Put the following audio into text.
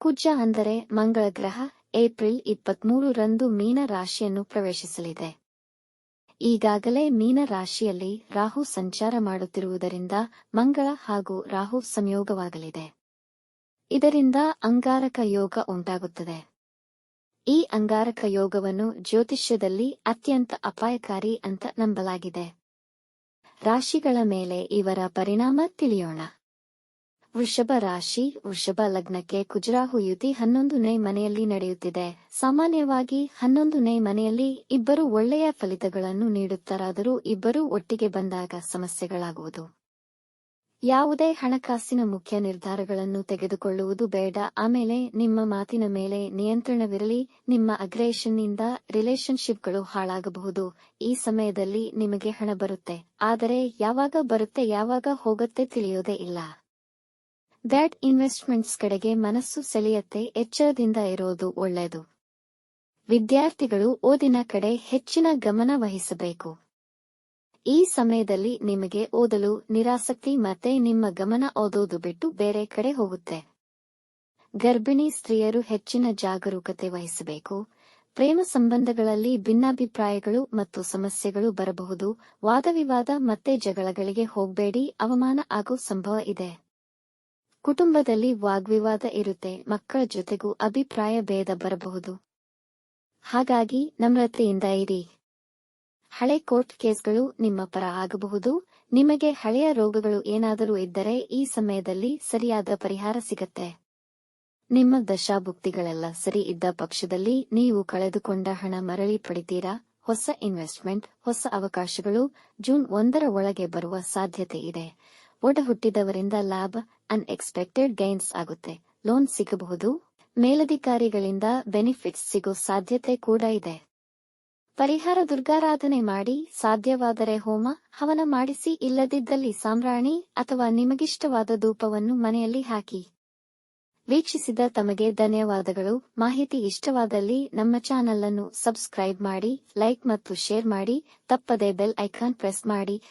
ಕುಜ ಅಂದರೆ ಮಂಗಳ ಗ್ರಹ, ಏಪ್ರಿಲ್ ಇಪ್ಪತ್ಮೂರರಂದು ಮೀನ ರಾಶಿಯನ್ನು ಪ್ರವೇಶಿಸಲಿದೆ. ಈಗಾಗಲೇ ಮೀನ ರಾಶಿಯಲ್ಲಿ ರಾಹು ಸಂಚಾರ ಮಾಡುತ್ತಿರುವುದರಿಂದ ಮಂಗಳ ಹಾಗೂ ರಾಹು ಸಂಯೋಗವಾಗಲಿದೆ. ಇದರಿಂದ ಅಂಗಾರಕ ಯೋಗ ಉಂಟಾಗುತ್ತದೆ. ಈ ಅಂಗಾರಕ ಯೋಗವನ್ನು ಜ್ಯೋತಿಷ್ಯದಲ್ಲಿ ಅತ್ಯಂತ ಅಪಾಯಕಾರಿ ಅಂತ ನಂಬಲಾಗಿದೆ. ರಾಶಿಗಳ ಮೇಲೆ ಇವರ ಪರಿಣಾಮ ತಿಳಿಯೋಣ. ವೃಷಭ ರಾಶಿ, ವೃಷಭ ಲಗ್ನಕ್ಕೆ ಕುಜರಾಹು ಯುತಿ ಹನ್ನೊಂದನೇ ಮನೆಯಲ್ಲಿ ನಡೆಯುತ್ತಿದೆ. ಸಾಮಾನ್ಯವಾಗಿ ಹನ್ನೊಂದನೇ ಮನೆಯಲ್ಲಿ ಇಬ್ಬರು ಒಳ್ಳೆಯ ಫಲಿತಗಳನ್ನು ನೀಡುತ್ತಾರಾದರೂ ಇಬ್ಬರೂ ಒಟ್ಟಿಗೆ ಬಂದಾಗ ಸಮಸ್ಯೆಗಳಾಗುವುದು. ಯಾವುದೇ ಹಣಕಾಸಿನ ಮುಖ್ಯ ನಿರ್ಧಾರಗಳನ್ನು ತೆಗೆದುಕೊಳ್ಳುವುದು ಬೇಡ. ಆಮೇಲೆ ನಿಮ್ಮ ಮಾತಿನ ಮೇಲೆ ನಿಯಂತ್ರಣವಿರಲಿ, ನಿಮ್ಮ ಅಗ್ರೇಷನ್ನಿಂದ ರಿಲೇಶನ್ಶಿಪ್ಗಳು ಹಾಳಾಗಬಹುದು. ಈ ಸಮಯದಲ್ಲಿ ನಿಮಗೆ ಹಣ ಬರುತ್ತೆ, ಆದರೆ ಯಾವಾಗ ಬರುತ್ತೆ, ಯಾವಾಗ ಹೋಗುತ್ತೆ ತಿಳಿಯೋದೇ ಇಲ್ಲ. ಬ್ಯಾಡ್ ಇನ್ವೆಸ್ಟ್ಮೆಂಟ್ಸ್ ಕಡೆಗೆ ಮನಸ್ಸು ಸೆಳೆಯತ್ತೆ, ಎಚ್ಚರದಿಂದ ಇರೋದು ಒಳ್ಳೆಯದು ವಿದ್ಯಾರ್ಥಿಗಳು ಓದಿನ ಕಡೆ ಹೆಚ್ಚಿನ ಗಮನ ವಹಿಸಬೇಕು. ಈ ಸಮಯದಲ್ಲಿ ನಿಮಗೆ ಓದಲು ನಿರಾಸಕ್ತಿ ಮತ್ತೆ ನಿಮ್ಮ ಗಮನ ಓದೋದು ಬಿಟ್ಟು ಬೇರೆ ಕಡೆ ಹೋಗುತ್ತೆ. ಗರ್ಭಿಣಿ ಸ್ತ್ರೀಯರು ಹೆಚ್ಚಿನ ಜಾಗರೂಕತೆ ವಹಿಸಬೇಕು. ಪ್ರೇಮ ಸಂಬಂಧಗಳಲ್ಲಿ ಭಿನ್ನಾಭಿಪ್ರಾಯಗಳು ಮತ್ತು ಸಮಸ್ಯೆಗಳು ಬರಬಹುದು. ವಾದವಿವಾದ ಮತ್ತೆ ಜಗಳಗಳಿಗೆ ಹೋಗಬೇಡಿ. ಅವಮಾನ ಆಗೋ ಸಂಭವ ಇದೆ. ಕುಟುಂಬದಲ್ಲಿ ವಾಗ್ವಿವಾದ ಇರುತ್ತೆ, ಮಕ್ಕಳ ಜೊತೆಗೂ ಅಭಿಪ್ರಾಯ ಭೇದ ಬರಬಹುದು. ಹಾಗಾಗಿ ನಮ್ರತೆಯಿಂದ ಇರಿ. ಹಳೆ ಕೋರ್ಟ್ ಕೇಸ್ಗಳು ನಿಮ್ಮ ಪರ ಆಗಬಹುದು, ನಿಮಗೆ ಹಳೆಯ ರೋಗಗಳು ಏನಾದರೂ ಇದ್ದರೆ ಈ ಸಮಯದಲ್ಲಿ ಸರಿಯಾದ ಪರಿಹಾರ ಸಿಗತ್ತೆ. ನಿಮ್ಮ ದಶಾಭುಕ್ತಿಗಳೆಲ್ಲ ಸರಿ ಇದ್ದ ಪಕ್ಷದಲ್ಲಿ ನೀವು ಕಳೆದುಕೊಂಡ ಹಣ ಮರಳಿ ಪಡಿತೀರಾ? ಹೊಸ ಇನ್ವೆಸ್ಟ್ಮೆಂಟ್, ಹೊಸ ಅವಕಾಶಗಳು, ಜೂನ್ ಒಂದರ ಒಳಗೆ ಬರುವ ಸಾಧ್ಯತೆ ಇದೆ. ಒಡಹುಟ್ಟಿದವರಿಂದ ಲಾಭ ಅನ್ಎಕ್ಸ್ಪೆಕ್ಟೆಡ್ ಗೈನ್ಸ್ ಆಗುತ್ತೆ. ಲೋನ್ ಸಿಗಬಹುದು. ಮೇಲಧಿಕಾರಿಗಳಿಂದ ಬೆನಿಫಿಟ್ಸ್ ಸಿಗೋ ಸಾಧ್ಯತೆ ಕೂಡ ಇದೆ. ಪರಿಹಾರ ದುರ್ಗಾರಾಧನೆ ಮಾಡಿ, ಸಾಧ್ಯವಾದರೆ ಹೋಮ, ಹವನ ಮಾಡಿಸಿ, ಇಲ್ಲದಿದ್ದಲ್ಲಿ ಸಾಮ್ರಾಣಿ ಅಥವಾ ನಿಮಗಿಷ್ಟವಾದ ಧೂಪವನ್ನು ಮನೆಯಲ್ಲಿ ಹಾಕಿ. ವೀಕ್ಷಿಸಿದ ತಮಗೆ ಧನ್ಯವಾದಗಳು. ಮಾಹಿತಿ ಇಷ್ಟವಾದಲ್ಲಿ ನಮ್ಮ ಚಾನಲ್ ಅನ್ನು ಸಬ್ಸ್ಕ್ರೈಬ್ ಮಾಡಿ, ಲೈಕ್ ಮತ್ತು ಶೇರ್ ಮಾಡಿ, ತಪ್ಪದೆ ಬೆಲ್ ಐಕಾನ್ ಪ್ರೆಸ್ ಮಾಡಿ.